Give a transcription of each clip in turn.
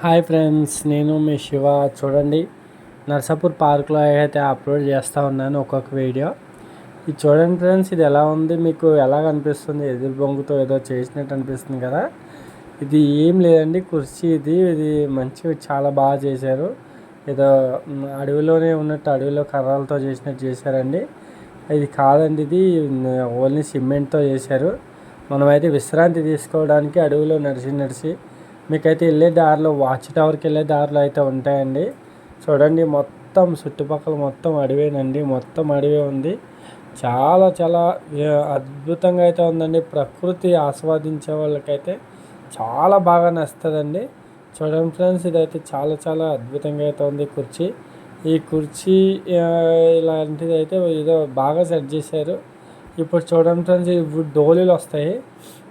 Hi friends నేను మీ శివ. చూడండి నర్సాపూర్ పార్క్లో అయితే అప్లోడ్ చేస్తూ ఉన్నాను ఒక్కొక్క వీడియో. ఇది చూడండి ఫ్రెండ్స్ ఇది ఎలా ఉంది మీకు ఎలా అనిపిస్తుంది ఎదురు బొంగుతో ఏదో చేసినట్టు అనిపిస్తుంది కదా. ఇది ఏం లేదండి కుర్చీ ఇది. ఇది మంచిగా చాలా బాగా చేశారు. ఏదో అడవిలోనే ఉన్నట్టు అడవిలో కర్రలతో చేసినట్టు చేశారండి. ఇది కాదండి ఇది ఓన్లీ సిమెంట్తో చేశారు. మనమైతే విశ్రాంతి తీసుకోవడానికి అడవిలో నడిచి నడిచి మీకైతే వెళ్ళే దారిలో వాచ్ టవర్కి వెళ్ళే దారిలో అయితే ఉంటాయండి. చూడండి మొత్తం చుట్టుపక్కల మొత్తం అడవేనండి. మొత్తం అడవే ఉంది. చాలా చాలా అద్భుతంగా అయితే ఉందండి. ప్రకృతి ఆస్వాదించే వాళ్ళకైతే చాలా బాగా నచ్చుతుందండి. చూడండి ఫ్రెండ్స్ ఇదైతే చాలా చాలా అద్భుతంగా అయితే ఉంది కుర్చీ. ఈ కుర్చీ ఇలాంటిది అయితే ఏదో బాగా సెట్ చేశారు. ఇప్పుడు చూడడం ఫ్రెండ్స్ ఇవి డోలీలు వస్తాయి.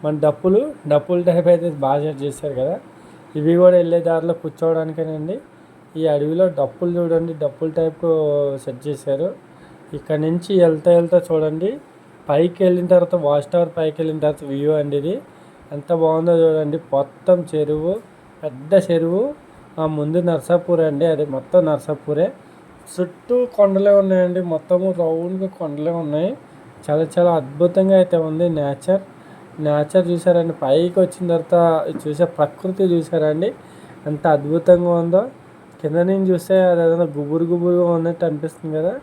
మన డప్పులు డప్పుల టైప్ అయితే బాగా సెట్ చేశారు కదా. ఇవి కూడా వెళ్ళే దారిలో కూర్చోవడానికేనండి. ఈ అడవిలో డప్పులు చూడండి డప్పుల టైప్ సెట్ చేశారు. ఇక్కడ నుంచి వెళ్తా వెళ్తా చూడండి. పైకి వెళ్ళిన తర్వాత వాచ్ టవర్ పైకి వెళ్ళిన తర్వాత వ్యూ అండి ఇది. ఎంత బాగుందో చూడండి. మొత్తం చెరువు పెద్ద చెరువు. ఆ ముందు నర్సాపూర్ అండి. అది మొత్తం నర్సాపూరే. చుట్టూ కొండలే ఉన్నాయండి. మొత్తము రౌండ్గా కొండలే ఉన్నాయి. చాలా చాలా అద్భుతంగా అయితే ఉంది నేచర్. నేచర్ చూసారండి పైకి వచ్చిన తర్వాత చూసే ప్రకృతి చూసారండి. ఎంత అద్భుతంగా ఉందో. కింద నుంచి చూస్తే అది ఏదైనా గుబురు గుబురుగా ఉన్నట్టు అనిపిస్తుంది కదా.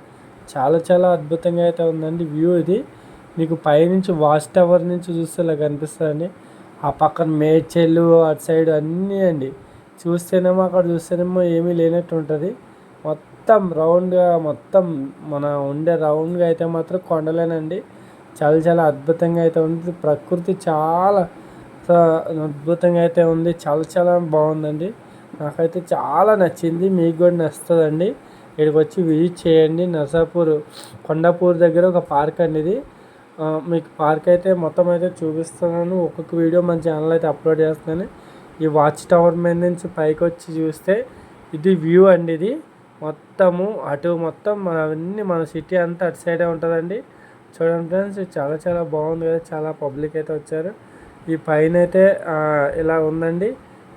చాలా చాలా అద్భుతంగా అయితే ఉందండి వ్యూ ఇది. మీకు పైనుంచి వాచ్ టవర్ నుంచి చూస్తే ఇలా కనిపిస్తుందండి. ఆ పక్కన మేడ్చెల్లు అటు సైడ్ అన్నీ అండి. చూస్తేనేమో అక్కడ చూస్తేనేమో ఏమీ లేనట్టు ఉంటుంది. మొత్తం రౌండ్గా మొత్తం మన ఉండే రౌండ్గా అయితే మాత్రం కొండలేనండి. చాలా చాలా అద్భుతంగా అయితే ఉంది. ప్రకృతి చాలా అద్భుతంగా అయితే ఉంది. చాలా చాలా బాగుందండి. నాకైతే చాలా నచ్చింది. మీకు కూడా నచ్చుతుందండి. ఇక్కడికి వచ్చి విజిట్ చేయండి. నర్సాపూర్ కొండాపూర్ దగ్గర ఒక పార్క్ అండి ఇది మీకు పార్క్ అయితే మొత్తం అయితే చూపిస్తున్నాను. ఒక్కొక్క వీడియో మన ఛానల్ అయితే అప్లోడ్ చేస్తున్నాను. ఈ వాచ్ టవర్ మీద నుంచి పైకి వచ్చి చూస్తే ఇది వ్యూ అండి ఇది. మొత్తము అటు మొత్తం అవన్నీ మన సిటీ అంతా అటు సైడే ఉంటుందండి. చూడండి ఫ్రెండ్స్ చాలా చాలా బాగుంది కదా చాలా పబ్లిక్ అయితే వచ్చారు. ఈ పైన అయితే ఇలా ఉందండి.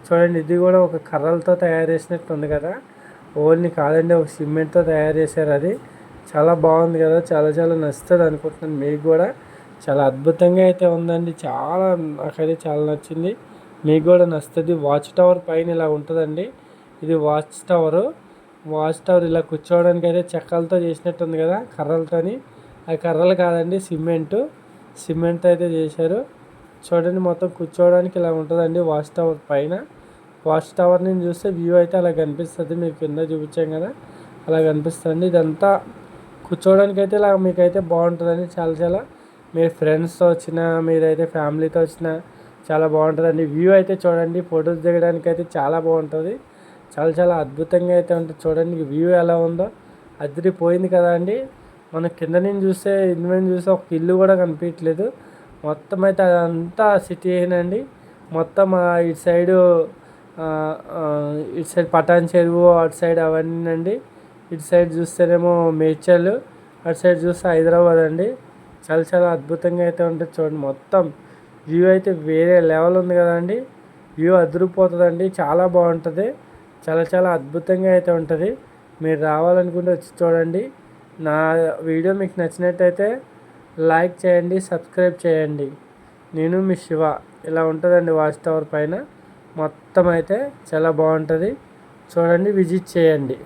చూడండి ఇది కూడా ఒక కర్రలతో తయారు చేసినట్టు ఉంది కదా. ఓన్లీ కాదండి ఒక సిమెంట్తో తయారు చేశారు అది. చాలా బాగుంది కదా చాలా చాలా నచ్చుతుంది అనుకుంటున్నాను మీకు కూడా. చాలా అద్భుతంగా అయితే ఉందండి చాలా నాకైతే చాలా నచ్చింది. మీకు కూడా నచ్చుతుంది. వాచ్ టవర్ పైన ఇలా ఉంటుందండి. ఇది వాచ్ టవరు వాచ్ టవర్ ఇలా కూర్చోవడానికి అయితే చెక్కలతో చేసినట్టు ఉంది కదా కర్రలతోని. అది కర్రలు కాదండి సిమెంటు. సిమెంట్ అయితే చేశారు. చూడండి మొత్తం కూర్చోవడానికి ఇలా ఉంటుందండి వాచ్ టవర్ పైన. వాచ్ టవర్ నేను చూస్తే వ్యూ అయితే అలా కనిపిస్తుంది మీకు కింద చూపించాం కదా అలా కనిపిస్తుంది. ఇదంతా కూర్చోవడానికి అయితే ఇలా మీకైతే బాగుంటుందండి చాలా చాలా. మీరు ఫ్రెండ్స్తో వచ్చిన మీరైతే ఫ్యామిలీతో వచ్చిన చాలా బాగుంటుందండి. వ్యూ అయితే చూడండి ఫొటోస్ దిగడానికి అయితే చాలా బాగుంటుంది. చాలా చాలా అద్భుతంగా అయితే ఉంటుంది చూడండి వ్యూ ఎలా ఉందో. అదిరిపోయింది కదా అండి. మనం కింద నుంచి చూస్తే ఇంటి నుంచి చూస్తే ఒక ఇల్లు కూడా కనిపించట్లేదు. మొత్తం అయితే అదంతా సిటీ అయినండి మొత్తం ఇటు సైడు ఇటు సైడ్ పటాన్ చెరువు అటు సైడ్ అవన్నీ అండి ఇటు సైడ్ చూస్తేనేమో మేడ్చల్ అటు సైడ్ చూస్తే హైదరాబాద్ అండి. చాలా చాలా అద్భుతంగా అయితే ఉంటుంది చూడండి. మొత్తం వ్యూ అయితే వేరే లెవెల్ ఉంది కదండి వ్యూ అదిరిపోతుందండి. చాలా బాగుంటుంది. చాలా చాలా అద్భుతంగా అయితే ఉంటుంది. మీరు రావాలనుకుంటే వచ్చి చూడండి. నా వీడియో మీకు నచ్చినట్టయితే లైక్ చేయండి సబ్స్క్రైబ్ చేయండి. నేను మీ శివ. ఇలా ఉంటుందండి వాచ్ టవర్ పైన. మొత్తం అయితే చాలా బాగుంటుంది. చూడండి విజిట్ చేయండి.